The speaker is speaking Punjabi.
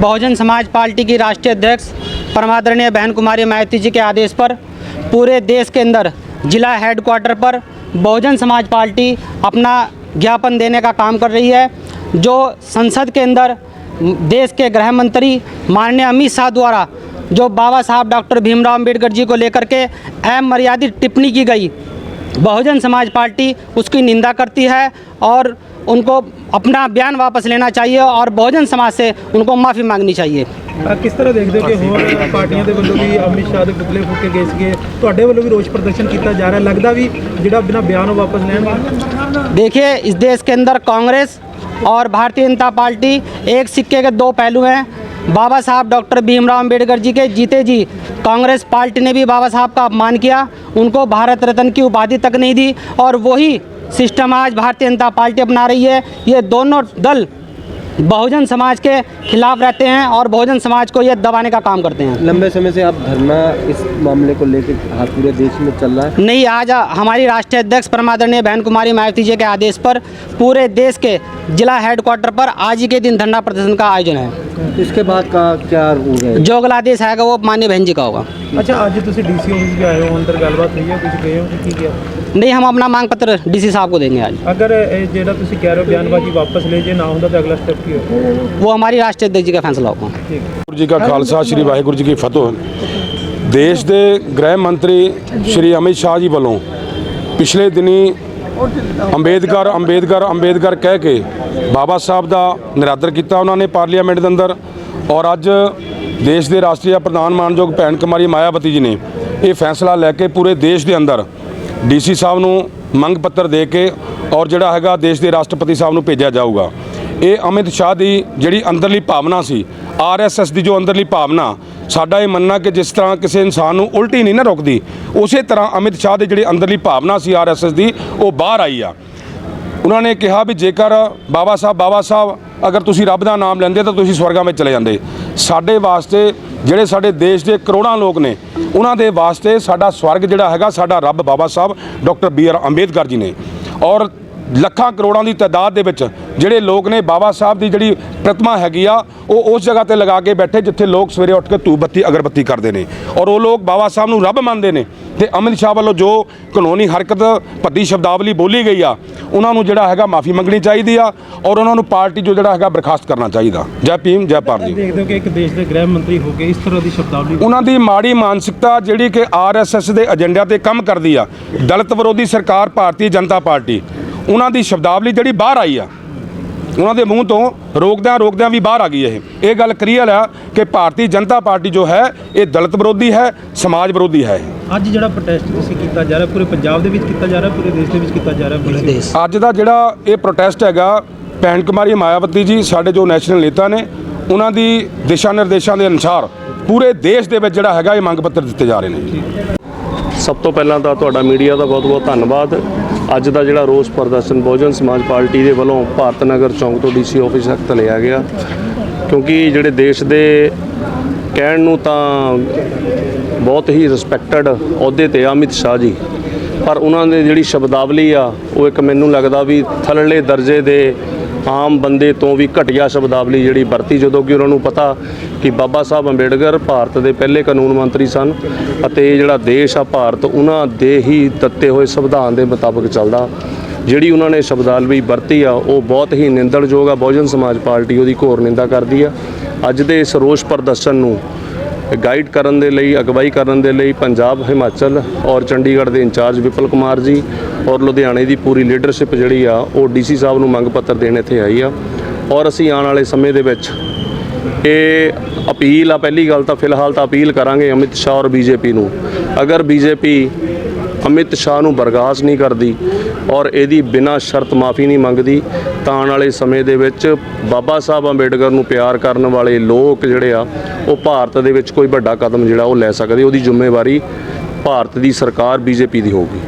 बहुजन समाज पार्टी की राष्ट्रीय अध्यक्ष परमादरणीय बहन कुमारी मायावती जी के आदेश पर पूरे देश के अंदर जिला हेडक्वार्टर पर बहुजन समाज पार्टी अपना ज्ञापन देने का काम कर रही है, जो संसद के अंदर देश के गृह मंत्री माननीय अमित शाह द्वारा, जो बाबा साहब डॉक्टर भीमराव अंबेडकर जी को लेकर के अहम मर्यादित टिप्पणी की गई बहुजन समाज पार्टी उसकी निंदा करती है और उनको अपना बयान वापस लेना चाहिए और बहुजन समाज से उनको माफ़ी मांगनी चाहिए ਅ, ਕਿਸ ਤਰ੍ਹਾਂ ਦੇਖਦੇ ਹੋ ਕਿ ਹੋਰ ਪਾਰਟੀਆਂ ਦੇ ਵੱਲੋਂ ਵੀ ਅਮਿਤ ਸ਼ਾਹ ਦੇ ਪੁਤਲੇ ਫੂਕੇ ਗਏ ਸੀਗੇ ਤੁਹਾਡੇ ਵੱਲੋਂ ਵੀ ਰੋਸ ਪ੍ਰਦਰਸ਼ਨ ਕੀਤਾ ਜਾ ਰਿਹਾ ਲੱਗਦਾ ਵੀ ਜਿਹੜਾ ਬਿਨਾ ਬਿਆਨ ਉਹ ਵਾਪਸ ਲੈਣਗੇ देखिए इस देश के अंदर कांग्रेस और भारतीय जनता पार्टी एक सिक्के के दो पहलू हैं बाबा साहब डॉक्टर भीमराव अंबेडकर जी के जीते जी कांग्रेस पार्टी ने भी बाबा साहब का अपमान किया। उनको भारत रत्न की उपाधि तक नहीं दी और वही सिस्टम आज भारतीय जनता पार्टी अपना रही है। ये दोनों दल बहुजन समाज के खिलाफ रहते हैं और बहुजन समाज को ये दबाने का काम करते हैं लंबे समय से आप धरना इस मामले को लेकर हाँ, पूरे देश में चल रहा है नहीं आज हमारी राष्ट्रीय अध्यक्ष परमादरणीय बहन कुमारी मायावती जी के आदेश पर पूरे देश के जिला हेडक्वार्टर पर आज ही के दिन धरना प्रदर्शन का आयोजन है इसके बाद का क्या हो गया जो अगला आदेश आएगा वो माननीय बहन जी का होगा ਅੱਛਾ ਅੱਜ ਤੁਸੀਂ ਡੀਸੀ ਆਫਿਸ ਵੀ ਆਏ ਹੋ ਅੰਦਰ ਗੱਲਬਾਤ ਹੋਈ ਹੈ ਕੁਝ ਗਏ ਹੋ ਕਿ ਕੀ ਕੀਤਾ नहीं हम अपना मांग पत्र डीसी साहब को देंगे आज ਅਗਰ ਇਹ ਜਿਹੜਾ ਤੁਸੀਂ ਕਹਿ ਰਹੇ ਹੋ ਬਿਆਨਬਾਜ਼ੀ ਵਾਪਸ ਲੈ ਜੇ ਨਾ ਹੁੰਦਾ ਤਾਂ ਅਗਲਾ ਸਟੈਪ ਕੀ ਹੋਊਗਾ वो हमारी राष्ट्रीय अध्यक्ष जी का फैसला होगा ਠੀਕ ਵਾਹਿਗੁਰੂ ਜੀ ਕਾ ਖਾਲਸਾ ਸ੍ਰੀ ਵਾਹਿਗੁਰੂ ਜੀ ਕੀ ਫਤਿਹ ਦੇਸ਼ ਦੇ ਗ੍ਰਹਿ ਮੰਤਰੀ ਸ੍ਰੀ ਅਮਿਤ ਸ਼ਾਹ ਜੀ ਵੱਲੋਂ ਪਿਛਲੇ ਦਿਨੀ ਅੰਬੇਦਕਰ ਅੰਬੇਦਕਰ ਅੰਬੇਦਕਰ ਕਹਿ ਕੇ ਬਾਬਾ ਸਾਹਿਬ ਦਾ ਨਿਰਾਦਰ ਕੀਤਾ ਉਹਨਾਂ ਨੇ ਪਾਰਲੀਮੈਂਟ ਦੇ ਅੰਦਰ ਔਰ ਅੱਜ ਦੇਸ਼ ਦੇ ਰਾਸ਼ਟਰੀ ਪ੍ਰਧਾਨ ਮਾਨਯੋਗ ਭੈਣ ਕੁਮਾਰੀ ਮਾਇਆਵਤੀ ਜੀ ਨੇ ਇਹ ਫੈਸਲਾ ਲੈ ਕੇ ਪੂਰੇ ਦੇਸ਼ ਦੇ ਅੰਦਰ ਡੀਸੀ ਸਾਹਿਬ ਨੂੰ ਮੰਗ ਪੱਤਰ ਦੇ ਕੇ ਔਰ ਜਿਹੜਾ ਹੈਗਾ ਦੇਸ਼ ਦੇ ਰਾਸ਼ਟਰਪਤੀ ਸਾਹਿਬ ਨੂੰ ਭੇਜਿਆ ਜਾਊਗਾ ਇਹ ਅਮਿਤ ਸ਼ਾਹ ਦੀ ਜਿਹੜੀ ਅੰਦਰਲੀ ਭਾਵਨਾ ਸੀ ਆਰਐਸਐਸ ਦੀ ਜੋ ਅੰਦਰਲੀ ਭਾਵਨਾ, ਸਾਡਾ ਇਹ ਮੰਨਣਾ ਕਿ ਜਿਸ ਤਰ੍ਹਾਂ ਕਿਸੇ ਇਨਸਾਨ ਨੂੰ ਉਲਟੀ ਨਹੀਂ ਨਾ ਰੁਕਦੀ, ਉਸੇ ਤਰ੍ਹਾਂ ਅਮਿਤ ਸ਼ਾਹ ਦੇ ਜਿਹੜੀ ਅੰਦਰਲੀ ਭਾਵਨਾ ਸੀ ਆਰਐਸਐਸ ਦੀ, ਉਹ ਬਾਹਰ ਆਈ ਆ। ਉਹਨਾਂ ਨੇ ਕਿਹਾ ਵੀ ਜੇਕਰ ਬਾਬਾ ਸਾਹਿਬ ਬਾਬਾ ਸਾਹਿਬ, ਅਗਰ ਤੁਸੀਂ ਰੱਬ ਦਾ ਨਾਮ ਲੈਂਦੇ ਤਾਂ ਤੁਸੀਂ ਸਵਰਗਾਂ ਵਿੱਚ ਚਲੇ ਜਾਂਦੇ। ਸਾਡੇ ਵਾਸਤੇ ਜਿਹੜੇ ਸਾਡੇ ਦੇਸ਼ ਦੇ ਕਰੋੜਾਂ ਲੋਕ ਨੇ, ਉਹਨਾਂ ਦੇ ਵਾਸਤੇ ਸਾਡਾ ਸਵਰਗ ਜਿਹੜਾ ਹੈਗਾ, ਸਾਡਾ ਰੱਬ Baba Sahib, doctor B R Ambedkar ji ਨੇ। ਔਰ ਲੱਖਾਂ ਕਰੋੜਾਂ ਦੀ ਤਾਦਾਦ ਦੇ ਵਿੱਚ ਜਿਹੜੇ ਲੋਕ ਨੇ ਬਾਬਾ ਸਾਹਿਬ ਦੀ ਜਿਹੜੀ ਪ੍ਰਤਿਮਾ ਹੈਗੀ ਆ ਉਹ ਉਸ ਜਗ੍ਹਾ ਤੇ ਲਗਾ ਕੇ ਬੈਠੇ ਜਿੱਥੇ ਲੋਕ ਸਵੇਰੇ ਉੱਠ ਕੇ ਧੂਪ ਬੱਤੀ ਅਗਰਬੱਤੀ ਕਰਦੇ ਨੇ। ਔਰ ਉਹ ਲੋਕ ਬਾਬਾ ਸਾਹਿਬ ਨੂੰ ਰੱਬ ਮੰਨਦੇ ਨੇ ਤੇ ਅਮਿਤ ਸ਼ਾਹ ਵੱਲੋਂ ਜੋ ਕਾਨੂੰਨੀ ਹਰਕਤ ਭੱਦੀ ਸ਼ਬਦਾਵਲੀ ਬੋਲੀ ਗਈ ਆ ਉਹਨਾਂ ਨੂੰ ਜਿਹੜਾ ਹੈਗਾ ਮਾਫੀ ਮੰਗਣੀ ਚਾਹੀਦੀ ਆ ਔਰ ਉਹਨਾਂ ਨੂੰ ਪਾਰਟੀ ਜੋ ਜਿਹੜਾ ਹੈਗਾ ਬਰਖਾਸਤ ਕਰਨਾ ਚਾਹੀਦਾ। ਜੈ ਭੀਮ ਜੈ ਭਾਰਤ ਦੇਖਦੇ ਹੋ ਕਿ ਇੱਕ ਦੇਸ਼ ਦੇ ਗ੍ਰਹਿ ਮੰਤਰੀ ਹੋ ਕੇ ਇਸ ਤਰ੍ਹਾਂ ਦੀ ਸ਼ਬਦਾਵਲੀ ਉਹਨਾਂ ਦੀ ਮਾੜੀ ਮਾਨਸਿਕਤਾ ਜਿਹੜੀ ਕਿ ਆਰਐਸਐਸ ਦੇ ਏਜੰਡਿਆਂ ਤੇ ਕੰਮ ਕਰਦੀ ਆ ਦਲਿਤ ਵਿਰੋਧੀ ਸਰਕਾਰ ਭਾਰਤੀ ਜਨਤਾ ਪਾਰਟੀ। ਉਹਨਾਂ ਦੀ ਸ਼ਬਦਾਵਲੀ ਜਿਹੜੀ ਬਾਹਰ ਆਈ ਆ ਉਹਨਾਂ ਦੇ ਮੂੰਹ ਤੋਂ ਰੋਕਦਿਆਂ ਰੋਕਦਿਆਂ ਵੀ ਬਾਹਰ ਆ ਗਈ ਇਹ। ਇਹ ਗੱਲ ਕਲੀਅਰ ਆ ਕਿ ਭਾਰਤੀ ਜਨਤਾ ਪਾਰਟੀ ਜੋ ਹੈ ਇਹ ਦਲਿਤ ਵਿਰੋਧੀ ਹੈ ਸਮਾਜ ਵਿਰੋਧੀ ਹੈ ਅੱਜ ਜਿਹੜਾ ਪ੍ਰੋਟੈਸਟ ਤੁਸੀਂ ਕੀਤਾ ਜਾ ਰਿਹਾ ਪੂਰੇ ਪੰਜਾਬ ਦੇ ਵਿੱਚ ਕੀਤਾ ਜਾ ਰਿਹਾ ਪੂਰੇ ਦੇਸ਼ ਦੇ ਵਿੱਚ ਕੀਤਾ ਜਾ ਰਿਹਾ? ਪੂਰੇ ਦੇਸ਼। ਅੱਜ ਦਾ ਜਿਹੜਾ ਇਹ ਪ੍ਰੋਟੈਸਟ ਹੈਗਾ ਭੈਣ ਕੁਮਾਰੀ ਮਾਇਆਵਤੀ ਜੀ ਸਾਡੇ ਜੋ ਨੈਸ਼ਨਲ ਨੇਤਾ ਨੇ ਉਹਨਾਂ ਦੀ ਦਿਸ਼ਾ ਨਿਰਦੇਸ਼ਾਂ ਦੇ ਅਨੁਸਾਰ ਪੂਰੇ ਦੇਸ਼ ਦੇ ਵਿੱਚ ਜਿਹੜਾ ਹੈਗਾ ਇਹ ਮੰਗ ਪੱਤਰ ਦਿੱਤੇ ਜਾ ਰਹੇ ਨੇ। ਸਭ ਤੋਂ ਪਹਿਲਾਂ ਤਾਂ ਤੁਹਾਡਾ ਮੀਡੀਆ ਦਾ ਬਹੁਤ ਬਹੁਤ ਧੰਨਵਾਦ। ਅੱਜ ਦਾ ਜਿਹੜਾ ਰੋਸ ਪ੍ਰਦਰਸ਼ਨ, ਬਹੁਜਨ ਸਮਾਜ ਪਾਰਟੀ ਦੇ ਵੱਲੋਂ ਭਾਰਤ ਨਗਰ ਚੌਂਕ ਤੋਂ ਡੀਸੀ ਆਫਿਸ ਤੱਕ ਲਿਆ ਗਿਆ। ਕਿਉਂਕਿ ਜਿਹੜੇ ਦੇਸ਼ ਦੇ ਕਹਿਣ ਨੂੰ ਤਾਂ ਬਹੁਤ ਹੀ ਰਿਸਪੈਕਟਡ ਅਹੁਦੇ ਤੇ ਆ ਅਮਿਤ ਸ਼ਾਹ ਜੀ। ਪਰ ਉਹਨਾਂ ਦੇ ਜਿਹੜੀ ਸ਼ਬਦਾਵਲੀ ਆ, ਉਹ ਇੱਕ ਮੈਨੂੰ ਲੱਗਦਾ ਵੀ ਥੱਲੜੇ ਦਰਜੇ ਦੇ ਆਮ ਬੰਦੇ ਤੋਂ ਵੀ ਘਟੀਆ ਸ਼ਬਦਾਵਲੀ ਜਿਹੜੀ ਵਰਤੀ, ਜਦੋਂ ਕਿ ਉਹਨਾਂ ਨੂੰ ਪਤਾ ਕਿ ਬਾਬਾ ਸਾਹਿਬ ਅੰਬੇਡਕਰ ਭਾਰਤ ਦੇ ਪਹਿਲੇ ਕਾਨੂੰਨ ਮੰਤਰੀ ਸਨ ਅਤੇ ਜਿਹੜਾ ਦੇਸ਼ ਆ ਭਾਰਤ, ਉਹਨਾਂ ਦੇ ਹੀ ਦਿੱਤੇ ਹੋਏ ਸੰਵਿਧਾਨ ਦੇ ਮੁਤਾਬਕ ਚੱਲਦਾ। ਜਿਹੜੀ ਉਹਨਾਂ ਨੇ ਸ਼ਬਦਾਵਲੀ ਵਰਤੀ ਆ, ਉਹ ਬਹੁਤ ਹੀ ਨਿੰਦਣਯੋਗ ਆ, ਬਹੁਜਨ ਸਮਾਜ ਪਾਰਟੀ ਉਹਦੀ ਘੋਰ ਨਿੰਦਾ ਕਰਦੀ ਆ। ਅੱਜ ਦੇ ਇਸ ਰੋਸ ਪ੍ਰਦਰਸ਼ਨ ਨੂੰ ਗਾਈਡ ਕਰਨ ਦੇ ਲਈ, ਅਗਵਾਈ ਕਰਨ ਦੇ ਲਈ ਪੰਜਾਬ, ਹਿਮਾਚਲ ਔਰ ਚੰਡੀਗੜ੍ਹ ਦੇ ਇੰਚਾਰਜ ਵਿਪਲ ਕੁਮਾਰ ਜੀ ਔਰ ਲੁਧਿਆਣੇ ਦੀ ਪੂਰੀ ਲੀਡਰਸ਼ਿਪ ਜਿਹੜੀ ਆ, ਉਹ ਡੀਸੀ ਸਾਹਿਬ ਨੂੰ ਮੰਗ ਪੱਤਰ ਦੇਣ ਇੱਥੇ ਆਈ ਆ। ਔਰ ਅਸੀਂ ਆਉਣ ਵਾਲੇ ਸਮੇਂ ਦੇ ਵਿੱਚ ਇਹ ਅਪੀਲ ਆ, ਪਹਿਲੀ ਗੱਲ ਤਾਂ ਫਿਲਹਾਲ ਤਾਂ ਅਪੀਲ ਕਰਾਂਗੇ ਅਮਿਤ ਸ਼ਾਹ ਔਰ ਬੀਜੇਪੀ ਨੂੰ। ਅਗਰ ਬੀਜੇਪੀ ਅਮਿਤ ਸ਼ਾਹ ਨੂੰ ਬਰਗਾਸ ਨਹੀਂ ਕਰਦੀ ਔਰ ਇਹਦੀ ਬਿਨਾਂ ਸ਼ਰਤ ਮਾਫੀ ਨਹੀਂ ਮੰਗਦੀ, ਤਾਂ ਆਉਣ ਵਾਲੇ ਸਮੇਂ ਦੇ ਵਿੱਚ ਬਾਬਾ ਸਾਹਿਬ ਅੰਬੇਡਕਰ ਨੂੰ ਪਿਆਰ ਕਰਨ ਵਾਲੇ ਲੋਕ ਜਿਹੜੇ ਆ, ਉਹ ਭਾਰਤ ਦੇ ਵਿੱਚ ਕੋਈ ਵੱਡਾ ਕਦਮ ਜਿਹੜਾ ਉਹ ਲੈ ਸਕਦੇ, ਉਹਦੀ ਜ਼ਿੰਮੇਵਾਰੀ ਭਾਰਤ ਦੀ ਸਰਕਾਰ, ਬੀਜੇਪੀ ਦੀ ਹੋਊਗੀ।